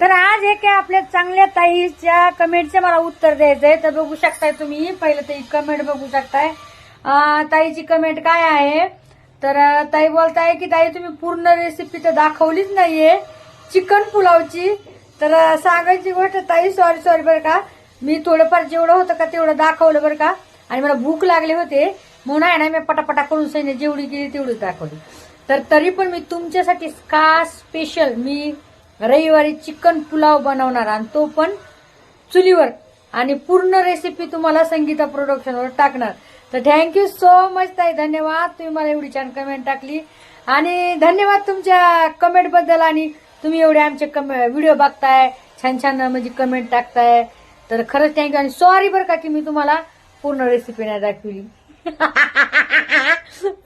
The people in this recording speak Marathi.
तर आज हे काय आपल्या चांगल्या ताईच्या कमेंटचे मला उत्तर द्यायचंय. तर बघू शकताय तुम्ही. पहिलं ताई कमेंट बघू शकताय. ताईची कमेंट काय आहे? तर ताई बोलताय की ताई तुम्ही पूर्ण रेसिपी तर दाखवलीच नाहीये. चिकन पुलावची. तर सांगायची गोष्ट ताई सॉरी सॉरी बरं का. मी थोडंफार जेवढं होतं का तेवढं दाखवलं बरं का. आणि मला भूक लागले होते. म्हणून आहे ना मी पटापटा करून सैन्य जेवढी केली तेवढी दाखवली. तर तरी पण मी तुमच्यासाठी खास स्पेशल मी रविवारी चिकन पुलाव बनवणार आणि तो पण चुलीवर. आणि पूर्ण रेसिपी तुम्हाला संगीता प्रोडक्शनवर टाकणार. तर थँक्यू सो मच ताई धन्यवाद. तुम्ही मला एवढी छान कमेंट टाकली. आणि धन्यवाद तुमच्या कमेंटबद्दल. आणि तुम्ही एवढे आमचे व्हिडिओ बघताय छान छान म्हणजे कमेंट टाकताय. तर खरंच थँक्यू आणि सॉरी बरं का की मी तुम्हाला पूर्ण रेसिपी नाही दाखवली.